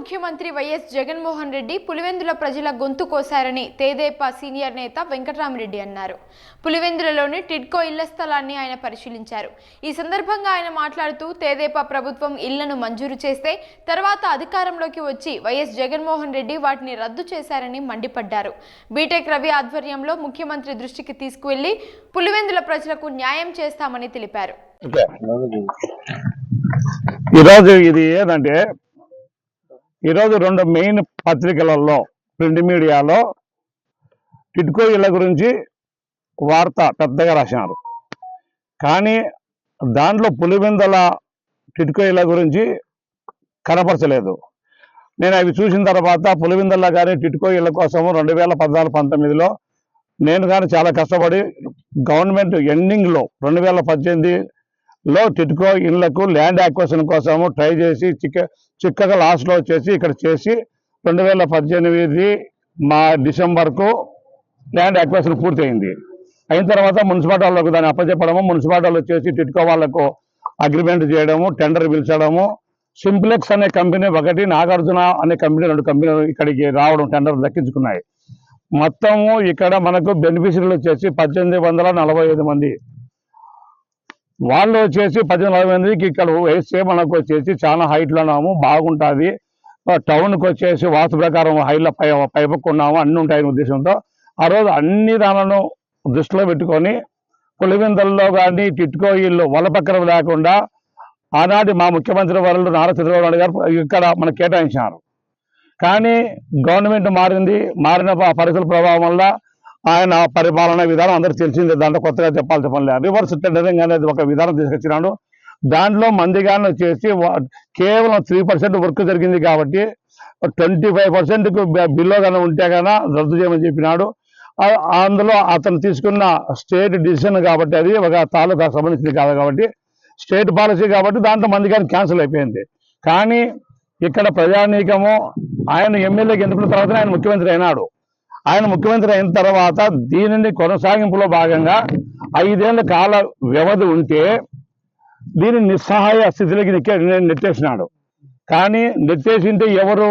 ముఖ్యమంత్రి వైఎస్ జగన్మోహన్ రెడ్డి పులివెందుల ప్రజల గొంతు కోశారని తేదేపా సీనియర్ నేత వెంకటరామరెడ్డి అన్నారు. పులివెందులలోని టిడ్కో ఇళ్ళ స్థలాన్ని ఆయన పరిశీలించారు. ఈ సందర్భంగా ఆయన మాట్లాడుతూ తేదేపా ప్రభుత్వం ఇళ్ళను మంజూరు చేస్తే తర్వాత అధికారంలోకి వచ్చి వైఎస్ జగన్మోహన్ రెడ్డి వాటిని రద్దు చేశారని మండిపడ్డారు. బీటెక్ రవి ఆధ్వర్యంలో ముఖ్యమంత్రి దృష్టికి తీసుకువెళ్ళి పులివెందుల ప్రజలకు న్యాయం చేస్తామని తెలిపారు. ఈరోజు ఇది ఏంటంటే ఈరోజు రెండు మెయిన్ పత్రికలలో ప్రింట్ మీడియాలో టిడ్కో ఇళ్ళ గురించి వార్త పెద్దగా రాసినారు. కానీ దాంట్లో పులివెందల టిడ్కో ఇళ్ళ గురించి కనపరచలేదు. నేను అవి చూసిన తర్వాత పులివెందల కానీ టిడ్కో ఇళ్ళ కోసం రెండు వేల పద్నాలుగు పంతొమ్మిదిలో నేను కానీ చాలా కష్టపడి గవర్నమెంట్ ఎండింగ్లో రెండు వేల పద్దెనిమిది లో టిట్కో ఇళ్ళకు ల్యాండ్ యాక్వేషన్ కోసము ట్రై చేసి చిక్క చిక్కగా లాస్ట్లో వచ్చేసి ఇక్కడ చేసి రెండు వేల పద్దెనిమిది మా డిసెంబర్కు ల్యాండ్ యాక్వేషన్ పూర్తయింది. అయిన తర్వాత మున్సిపాలిటీ వాళ్ళకు దాన్ని అప్పచెప్పడము. మున్సిపాలిటీ వాళ్ళు వచ్చేసి టిట్కో వాళ్ళకు అగ్రిమెంట్ చేయడము టెండర్ పిలిచడము. సింప్లెక్స్ అనే కంపెనీ ఒకటి నాగార్జున అనే కంపెనీ రెండు కంపెనీలు ఇక్కడికి రావడం టెండర్ దక్కించుకున్నాయి. మొత్తము ఇక్కడ మనకు బెనిఫిషరీలు వచ్చేసి పద్దెనిమిది వందల నలభై ఐదు మంది వాళ్ళు వచ్చేసి పద్దెనిమిది నలభై మందికి ఇక్కడ వేస్తే మనకు వచ్చేసి చాలా హైట్లో ఉన్నాము బాగుంటుంది. టౌన్కి వచ్చేసి వాస్తు ప్రకారం హైలో పై పైపక్కున్నాము అన్ని ఉంటాయని ఉద్దేశంతో. ఆ రోజు అన్ని దానిలను దృష్టిలో పెట్టుకొని పులివిందల్లో కానీ టిట్కో ఇల్లు వలపక్కన లేకుండా ఆనాటి మా ముఖ్యమంత్రి వారు నారా చంద్రబాబు నాయుడు గారు ఇక్కడ మనకు కేటాయించినారు. కానీ గవర్నమెంట్ మారింది మారిన ప- పరిస్థితుల ప్రభావం వల్ల ఆయన పరిపాలన విధానం అందరూ తెలిసిందే. దాంట్లో కొత్తగా చెప్పాల్సిన పని లేదు. రివర్స్ టెండరింగ్ అనేది ఒక విధానం తీసుకొచ్చినాడు. దాంట్లో మందిగానే చేసి కేవలం త్రీ పర్సెంట్ వర్క్ జరిగింది కాబట్టి ట్వంటీ ఫైవ్ పర్సెంట్కు బిల్లో కానీ ఉంటే కన్నా రద్దు చేయమని చెప్పినాడు. అందులో అతను తీసుకున్న స్టేట్ డిసిషన్ కాబట్టి అది ఒక తాలూకా సంబంధించింది కాదు కాబట్టి స్టేట్ పాలసీ కాబట్టి దాంట్లో కానీ క్యాన్సిల్ అయిపోయింది. కానీ ఇక్కడ ప్రజానీకము ఆయన ఎమ్మెల్యేకి ఎన్నుకున్న తర్వాత ఆయన ముఖ్యమంత్రి అయినాడు. ఆయన ముఖ్యమంత్రి అయిన తర్వాత దీనిని కొనసాగింపులో భాగంగా ఐదేళ్ళ కాల వ్యవధి ఉంటే దీన్ని నిస్సహాయ స్థితిలోకి నెక్కే నెట్టేసినాడు కానీ నెట్టేసింటే ఎవరు?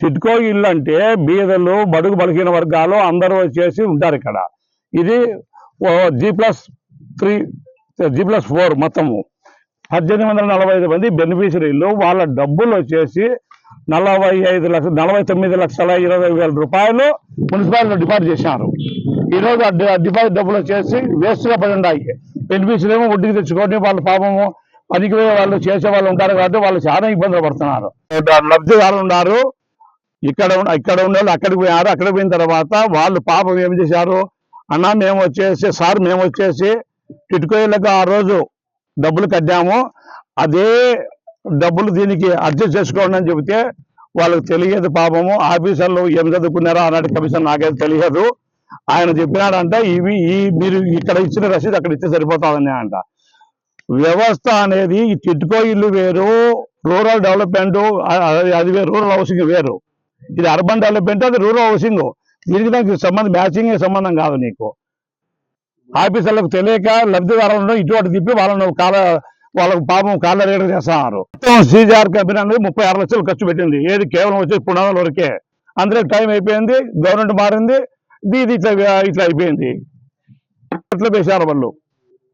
టిట్కో ఇల్లు అంటే బీదలు బడుగు బలిగిన వర్గాలు అందరూ వచ్చేసి ఉంటారు ఇక్కడ. ఇది G plus three G plus four మొత్తము. పద్దెనిమిది వందల నలభై ఐదు మంది బెనిఫిషరీలు వాళ్ళ డబ్బులు వచ్చేసి నలభై ఐదు లక్షల నలభై తొమ్మిది లక్షల ఇరవై వేల రూపాయలు మున్సిపాలిటీ డిపాజిట్ చేశారు. ఈరోజు ఆ డిపాజిట్ డబ్బులు వచ్చేసి వేస్ట్గా పడి ఉన్నాయి. బెనిఫిషరీ ఏమో వడ్డీకి తెచ్చుకొని వాళ్ళ పాపము పనికి పోయే వాళ్ళు చేసే వాళ్ళు ఉంటారు కాబట్టి వాళ్ళు చాలా ఇబ్బందులు పడుతున్నారు. లబ్ధిదారులు ఉన్నారు. ఇక్కడ ఇక్కడ ఉన్న వాళ్ళు అక్కడికి పోయారు. అక్కడికి పోయిన తర్వాత వాళ్ళు పాపం ఏం చేశారు? అన్న మేము వచ్చేసి సార్ మేము వచ్చేసి టిట్కోయిలకు ఆ రోజు డబ్బులు కట్టాము. అదే డబ్బులు దీనికి అడ్జస్ట్ చేసుకోండి అని చెబితే వాళ్ళకి తెలియదు పాపము. ఆఫీసర్లు ఏం చదువుకున్నారో ఆనాటి కమిషన్ నాకైతే తెలియదు. ఆయన చెప్పినాడంట ఇవి ఈ మీరు ఇక్కడ ఇచ్చిన రసీదు అక్కడ ఇస్తే సరిపోతుందని అంట. వ్యవస్థ అనేది తిట్టుకో ఇల్లు వేరు రూరల్ డెవలప్మెంట్ అది వేరు రూరల్ హౌసింగ్ వేరు. ఇది అర్బన్ డెవలప్మెంట్ అది రూరల్ హౌసింగ్. దీనికి దానికి సంబంధం మ్యాచింగ్ సంబంధం కాదు నీకు. ఆఫీసర్లకు తెలియక లబ్ధిదారులను ఇటువంటి తిప్పి వాళ్ళను కాల వాళ్ళకు పాపం కాళ్ళ రేటు చేస్తున్నారు. మొత్తం సీజీఆర్ కంపెనీ అనేది ముప్పై ఆరు లక్షలు ఖర్చు పెట్టింది. ఏది కేవలం వచ్చి పునాదుల వరకే. అందులో టైం అయిపోయింది. గవర్నమెంట్ మారింది. ఇది ఇట్లా ఇట్లా అయిపోయింది. ఇట్లా వేశారు వాళ్ళు.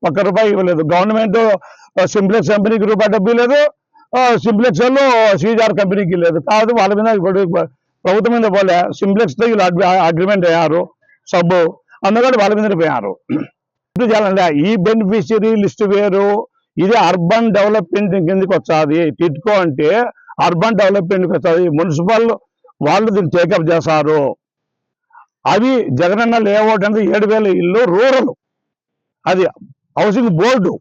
ఒక్క రూపాయి ఇవ్వలేదు. గవర్నమెంట్ సింప్లెక్స్ కంపెనీకి రూపాయి డబ్బు లేదు సింప్లెక్స్ వాళ్ళు సీజీఆర్ కంపెనీకి లేదు కాదు వాళ్ళ మీద ఇప్పుడు ప్రభుత్వం మీద పోలే. సింప్లెక్స్తో వీళ్ళు అగ్రిమెంట్ అయ్యారు. సబ్బు. అందుకని వాళ్ళ మీద పోయారు. ఇప్పుడు చేయాలంటే ఈ బెనిఫిషియరీ లిస్ట్ వేరు. ఇది అర్బన్ డెవలప్మెంట్ కిందకి వచ్చాది టిట్కో అంటే అర్బన్ డెవలప్మెంట్కి వచ్చాది మున్సిపల్ వాళ్ళు దీన్ని టేకప్ చేస్తారు. అవి జగనన్న లేఅవుట్ అంటే ఏడు వేల ఇల్లు రూరల్ అది హౌసింగ్ బోర్డు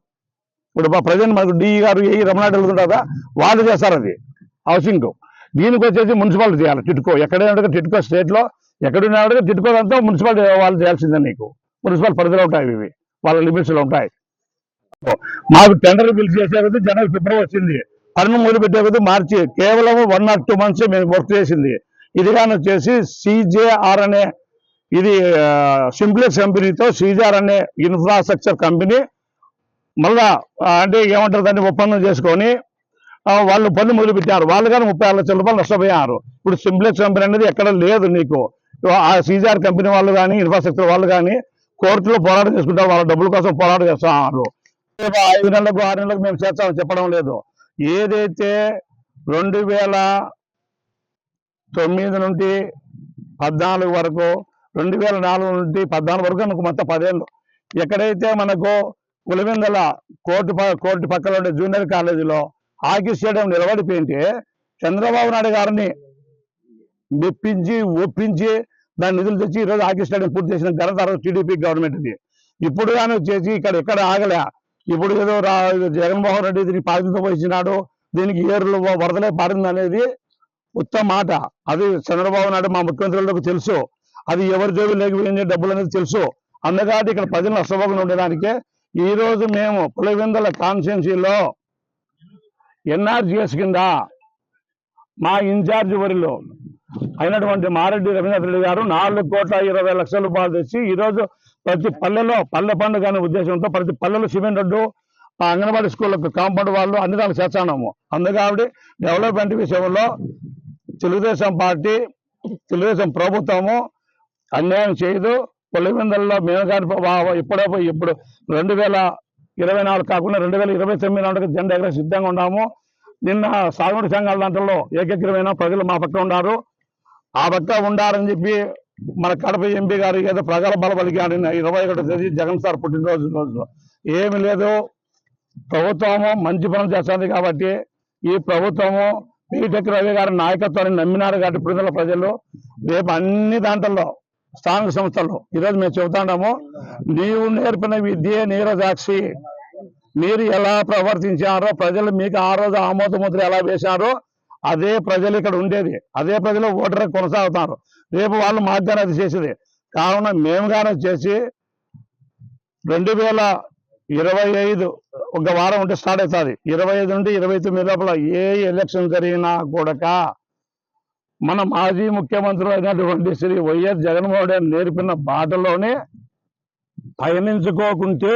ఇప్పుడు మా ప్రజెంట్ మనకు డి గారు ఏ రమణాడు వెళ్తుంటారా వాళ్ళు చేస్తారు అది హౌసింగ్ దీనికి వచ్చేసి మున్సిపాలిటీ చేయాలి. టిట్కో ఎక్కడైనా టిట్కో స్టేట్లో ఎక్కడున్నా టిట్కో అంతా మున్సిపాలిటీ వాళ్ళు చేయాల్సిందే నీకు. మున్సిపల్ పరిధిలో ఉంటాయి ఇవి. వాళ్ళ లిమిట్స్లో ఉంటాయి. మాకు టెండర్ బిల్ చేసే కొద్దీ జనవరి ఫిబ్రవరి వచ్చింది. పన్ను మొదలు పెట్టే కొద్దీ మార్చి కేవలం వన్ ఆర్ టూ మంత్స్ మేము వర్క్ చేసింది. ఇది కానీ వచ్చేసి సిజేఆర్ అనే ఇది సింప్లెక్స్ కంపెనీతో సిజేఆర్ అనే ఇన్ఫ్రాస్ట్రక్చర్ కంపెనీ మళ్ళా అంటే ఏమంటారు దాన్ని ఒప్పందం చేసుకొని వాళ్ళు పన్ను మొదలు పెట్టారు వాళ్ళు కానీ ముప్పై ఆరు లక్షల రూపాయలు నష్టపోయారు. ఇప్పుడు సింప్లెక్స్ కంపెనీ అనేది ఎక్కడ లేదు నీకు. ఆ సీజార్ కంపెనీ వాళ్ళు కానీ ఇన్ఫ్రాస్ట్రక్చర్ వాళ్ళు కానీ కోర్టులో పోరాటం చేసుకుంటారు. వాళ్ళ డబ్బుల కోసం పోరాటం చేస్తున్నారు. ఐదు నెలలకు ఆరు నెలలకు మేము చేస్తామని చెప్పడం లేదు. ఏదైతే రెండు వేల తొమ్మిది నుండి పద్నాలుగు వరకు రెండు వేల నాలుగు నుండి పద్నాలుగు వరకు మనకు మొత్తం పదేళ్ళు. ఎక్కడైతే మనకు పులివెందల కోర్టు ప- కోర్టు పక్కన ఉండే జూనియర్ కాలేజీలో హాకీ స్టేడియం నిలబడిపోయింటే చంద్రబాబు నాయుడు గారిని మెప్పించి ఒప్పించి దాని నిధులు తెచ్చి ఈరోజు హాకీ స్టేడియం పూర్తి చేసిన ఘనత టీడీపీ గవర్నమెంట్ది. ఇప్పుడు కానీ వచ్చేసి ఇక్కడ ఎక్కడ ఆగలే. ఇప్పుడు ఏదో రా జగన్మోహన్ రెడ్డి దీనికి బాధ్యత వహించినాడు దీనికి ఏర్లు వరదలే పారింది అనేది ఉత్తమ మాట. అది చంద్రబాబు నాయుడు మా ముఖ్యమంత్రులకు తెలుసు. అది ఎవరి జోబు లేకపోయింది డబ్బులు అనేది తెలుసు. అందుకని ఇక్కడ ప్రజలు నష్టపోకుండా ఉండడానికే ఈ రోజు మేము పులివెందల కాన్స్టిట్యున్సీలో ఎన్ఆర్జిఎస్ కింద మా ఇన్ఛార్జ్ వరిలో అయినటువంటి మారెడ్డి రవీంద్ర రెడ్డి గారు నాలుగు కోట్ల ఇరవై లక్షల రూపాయలు తెచ్చి ఈరోజు ప్రతి పల్లెలో పల్లె పండుగ అనే ఉద్దేశంతో ప్రతి పల్లెలో సిమెంట్ రోడ్డు ఆ అంగన్వాడీ స్కూళ్ళకు కాంపౌండ్ వాళ్ళు అన్ని దానికి చేస్తున్నాము. అందుకే డెవలప్మెంట్ విషయంలో తెలుగుదేశం పార్టీ తెలుగుదేశం ప్రభుత్వము అన్యాయం చేయదు. పులివెందులలో మేము ఇప్పుడే ఇప్పుడు రెండు వేల ఇరవై నాలుగు కాకుండా రెండు వేల ఇరవై తొమ్మిది నాటికి జెండా ఎగర సిద్ధంగా ఉన్నాము. నిన్న సాగునీటి సంఘాల దాంట్లో ఏకగ్రమైన ప్రజలు మా పక్కన ఉన్నారు. ఆ పక్క ఉండాలని చెప్పి మన కడప ఎంపీ గారు ఏదో ప్రగల్భాలు పలికాడు ఇరవై ఒకటో తేదీ జగన్ సార్ పుట్టినరోజు రోజు ఏమి లేదు ప్రభుత్వము మంచి పనులు చేస్తుంది కాబట్టి ఈ ప్రభుత్వము బీటెక్ రవి గారి నాయకత్వాన్ని నమ్మినారు కాబట్టి ఇప్పుడు ప్రజలు. రేపు అన్ని దాంట్లో స్థానిక సంస్థలు ఈరోజు మేము చెబుతాము నీవు నేర్పిన విద్య నీరజాక్షి. మీరు ఎలా ప్రవర్తించారో ప్రజలు మీకు ఆ రోజు ఆమోద ముద్ర ఎలా వేశారో అదే ప్రజలు ఇక్కడ ఉండేది. అదే ప్రజలు ఓటర్ కొనసాగుతారు. రేపు వాళ్ళు మాధ్యాహ్నం అది చేసేది. కావున మేము కానీ చేసి రెండు వేల ఇరవై ఐదు ఒక వారం ఉంటే స్టార్ట్ అవుతుంది. ఇరవై ఐదు నుండి ఇరవై తొమ్మిది లోపల ఏ ఎలక్షన్ జరిగినా కూడా మన మాజీ ముఖ్యమంత్రి అయినటువంటి శ్రీ వైఎస్ జగన్మోహన్ రెడ్డి నేర్పిన బాటలోనే పయనించుకోకుంటే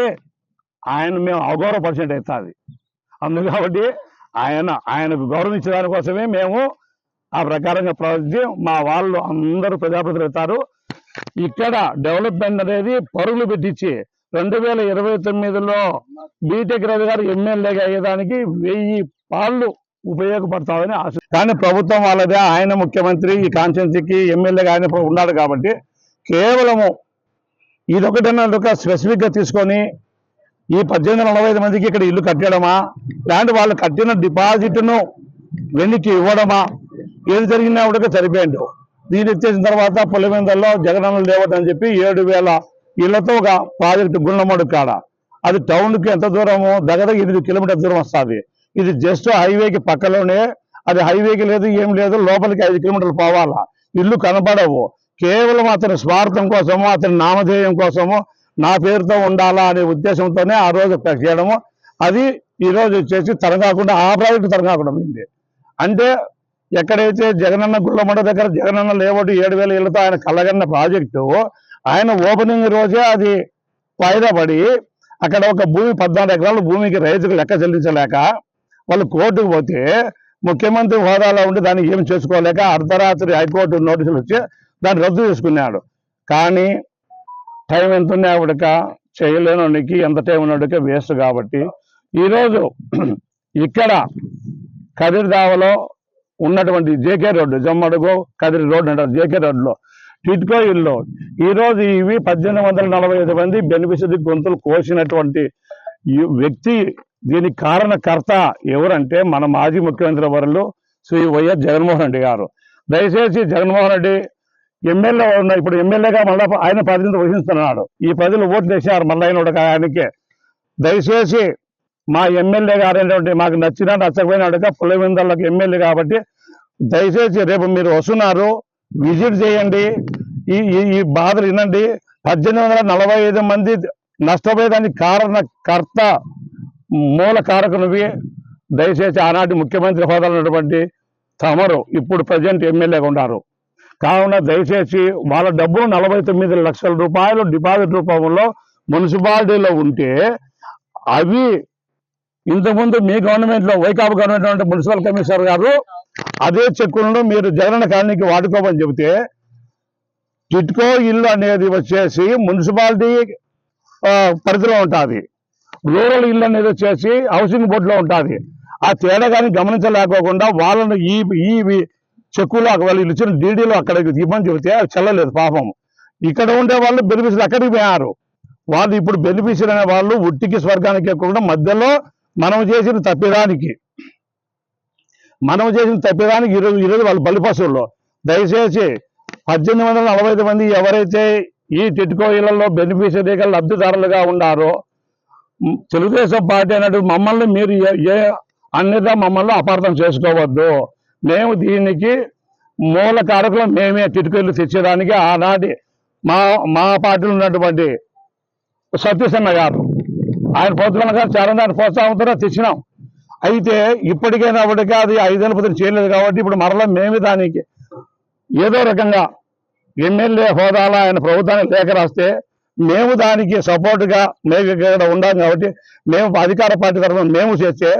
ఆయన మేము అగౌరవపరిచినట్టు అవుతుంది. అందు కాబట్టి ఆయన ఆయనకు గౌరవించే దానికోసమే మేము ఆ ప్రకారంగా ప్రవర్తించి మా వాళ్ళు అందరూ ప్రజాప్రతినిధులు అవుతారు. ఇక్కడ డెవలప్మెంట్ అనేది పరుగులు పెట్టించి రెండు వేల ఇరవై తొమ్మిదిలో బీటెక్ రవి గారు ఎమ్మెల్యేగా అయ్యేదానికి వెయ్యి పాళ్ళు ఉపయోగపడతామని ఆశ. కానీ ప్రభుత్వం వాళ్ళదే ఆయన ముఖ్యమంత్రి ఈ కాన్స్టిట్యున్సీకి ఎమ్మెల్యేగా ఆయన ఉన్నాడు కాబట్టి కేవలము ఇదొకటన్నా ఒక స్పెసిఫిక్గా తీసుకొని ఈ పద్దెనిమిది నలభై ఐదు మందికి ఇక్కడ ఇల్లు కట్టడమా? లేదంటే వాళ్ళు కట్టిన డిపాజిట్ను వెనక్కి ఇవ్వడమా? ఏది జరిగినా కూడా సరిపోయాడు దీని ఇచ్చేసిన తర్వాత పులివెందల్లో జగనన్న లేవట్ అని చెప్పి ఏడు వేల ఇళ్ళతో ఒక ప్రాజెక్టు గుండమడు కాడ. అది టౌన్కి ఎంత దూరము దగ్గర ఎనిమిది కిలోమీటర్ దూరం వస్తుంది. ఇది జస్ట్ హైవేకి పక్కలోనే అది హైవేకి లేదు ఏం లేదు లోపలికి ఐదు కిలోమీటర్లు పోవాలా. ఇల్లు కనపడవు కేవలం అతని స్వార్థం కోసము అతని నామధేయం కోసము నా పేరుతో ఉండాలా అనే ఉద్దేశంతోనే ఆ రోజు చేయడము. అది ఈరోజు వచ్చేసి తరగాకుండా ఆ ప్రాజెక్టు తరగాకుండా పోయింది. అంటే ఎక్కడైతే జగనన్న గుళ్ళమండ దగ్గర జగనన్న లేవటి ఏడు వేల ఇళ్ళతో ఆయన కలగన్న ప్రాజెక్టు ఆయన ఓపెనింగ్ రోజే అది వాయిదా పడి అక్కడ ఒక భూమి పద్నాలుగు ఎకరాల భూమికి రైతుకు లెక్క చెల్లించలేక వాళ్ళు కోర్టుకు పోతే ముఖ్యమంత్రి హోదాలో ఉండి దాన్ని ఏం చేసుకోలేక అర్ధరాత్రి హైకోర్టు నోటీసులు వచ్చి దాన్ని రద్దు చేసుకున్నాడు. కానీ టైం ఎంత ఉన్నావిడక చేయలేనోడికి ఎంత టైం ఉన్నాడుకే వేస్ట్ కాబట్టి. ఈరోజు ఇక్కడ కదిరిదావలో ఉన్నటువంటి JK road Jammadugu Kadiri road అంటారు జేకే రోడ్లో టిట్కో ఇల్లు. ఈరోజు ఇవి పద్దెనిమిది వందల నలభై ఐదు మంది బెనిఫిషరీ గొంతులు కోసినటువంటి ఈ వ్యక్తి దీనికి కారణకర్త ఎవరంటే మన మాజీ ముఖ్యమంత్రి వరులు శ్రీ వైఎస్ జగన్మోహన్ రెడ్డి గారు. దయచేసి జగన్మోహన్ రెడ్డి ఎమ్మెల్యే ఉన్న ఇప్పుడు ఎమ్మెల్యేగా మళ్ళీ ఆయన ప్రాతినిధ్యం వహిస్తున్నాడు ఈ ప్రజలు ఓట్లు వేసారు మళ్ళీ ఆయన ఆయనకి. దయచేసి మా ఎమ్మెల్యే గారు ఏంటంటే మాకు నచ్చినా నచ్చకపోయినాడుగా పులివెందలకు ఎమ్మెల్యే కాబట్టి దయచేసి రేపు మీరు వస్తున్నారు విజిట్ చేయండి ఈ ఈ- ఈ బాధలు వినండి. పద్దెనిమిది వందల నలభై ఐదు మంది నష్టపోయేదానికి కారణకర్త మూల కారకునివి. దయచేసి ఆనాటి ముఖ్యమంత్రి హోదాలో ఉన్నటువంటి తమరు ఇప్పుడు ప్రజెంట్ ఎమ్మెల్యేగా ఉన్నారు. కావున దయచేసి వాళ్ళ డబ్బులు నలభై తొమ్మిది లక్షల రూపాయలు డిపాజిట్ రూపంలో మున్సిపాలిటీలో ఉంటే అవి ఇంతకుముందు మీ గవర్నమెంట్లో వైకాపా గవర్నమెంట్ అంటే మున్సిపల్ కమిషనర్ గారు అదే చెక్కులను మీరు జగన్ కాలనీకి వాడుకోమని చెబితే టిట్కో ఇల్లు అనేది వచ్చేసి మున్సిపాలిటీ పరిధిలో ఉంటుంది. రూరల్ ఇల్లు అనేది వచ్చేసి హౌసింగ్ బోర్డులో ఉంటుంది. ఆ తేడా కానీ గమనించలేకోకుండా వాళ్ళను ఈ ఈ చెక్కులు వాళ్ళు ఇచ్చిన డీడీలు అక్కడికి ఇవ్వమని చెబితే చల్లలేదు చెల్లలేదు పాపం. ఇక్కడ ఉండే వాళ్ళు బెనిఫిషియర్ అక్కడికి పోయారు. వాళ్ళు ఇప్పుడు బెనిఫిషియర్ అనే వాళ్ళు ఉట్టికి స్వర్గానికి ఎక్కకుండా మధ్యలో మనం చేసిన తప్పిదానికి. మనం చేసిన తప్పిదానికి ఈరోజు ఈరోజు వాళ్ళు బలిపశువుల్లో దయచేసి పద్దెనిమిది వందల నలభై ఐదు మంది ఎవరైతే ఈ టిట్కో ఇళ్ళలో బెనిఫిషరీగా లబ్ధిదారులుగా ఉన్నారో తెలుగుదేశం పార్టీ అన్నట్టు మమ్మల్ని మీరు ఏ- ఏ మమ్మల్ని అపార్థం చేసుకోవద్దు. మేము దీనికి మూల కారకులు మేమే తిట్టుకెళ్ళి తెచ్చేదానికి ఆనాటి మా మా పార్టీలో ఉన్నటువంటి సత్యసన్న గారు. ఆయన ప్రోత్సాహం గారు చాలా దాని ప్రోత్సాహంతో తెచ్చినాం. అయితే ఇప్పటికైనా అప్పటికే అది ఐదేళ్ళ పద్ధతి చేయలేదు కాబట్టి ఇప్పుడు మరలా మేమే దానికి ఏదో రకంగా ఎమ్మెల్యే హోదాలో ఆయన ప్రభుత్వానికి లేఖ రాస్తే మేము దానికి సపోర్ట్గా మేము ఇక్కడ ఉండాలి కాబట్టి మేము అధికార పార్టీ తరఫున మేము చేస్తే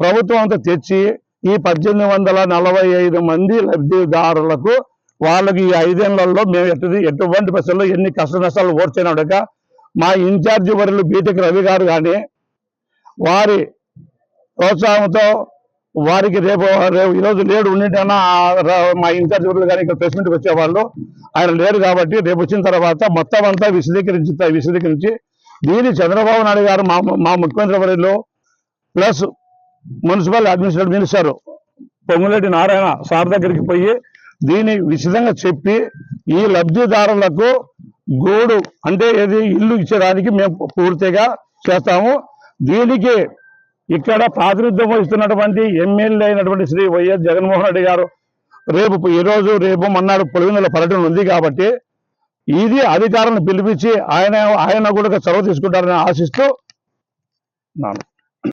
ప్రభుత్వం అంతా తెచ్చి ఈ పద్దెనిమిది వందల నలభై ఐదు మంది లబ్ధిదారులకు వాళ్ళకి ఈ ఐదేళ్ళలో మేము ఎటు ఎటువంటి పరిస్థితుల్లో ఎన్ని కష్ట నష్టాలు ఓడ్చినాడక మా ఇన్ఛార్జి వరులు బీటెక్ రవి గారు కానీ వారి ప్రోత్సాహంతో వారికి రేపు రేపు ఈరోజు లేడు ఉండిటైనా మా ఇన్ఛార్జ్ వరులు కానీ ఇక్కడ ప్రెస్ మీట్కి వచ్చేవాళ్ళు ఆయన లేరు కాబట్టి రేపు వచ్చిన తర్వాత మొత్తం అంతా విశదీకరించి విశదీకరించి దీని చంద్రబాబు నాయుడు గారు మా మా ముఖ్యమంత్రి వర్యులు plus municipal administrative minister Ponguleti Narayana sir దగ్గరికి పోయి దీని విశదంగా చెప్పి ఈ లబ్ధిదారులకు గూడు అంటే ఏది ఇల్లు ఇచ్చేదానికి మేము పూర్తిగా చేస్తాము. దీనికి ఇక్కడ ప్రాతినిధ్యం వహిస్తున్నటువంటి ఎమ్మెల్యే అయినటువంటి శ్రీ వైఎస్ జగన్మోహన్ రెడ్డి గారు రేపు ఈ రోజు రేపు మన్నాడు పొలివిందుల పర్యటన ఉంది కాబట్టి ఇది అధికారులను పిలిపించి ఆయన ఆయన కూడా చొరవ తీసుకుంటారని ఆశిస్తూ నాను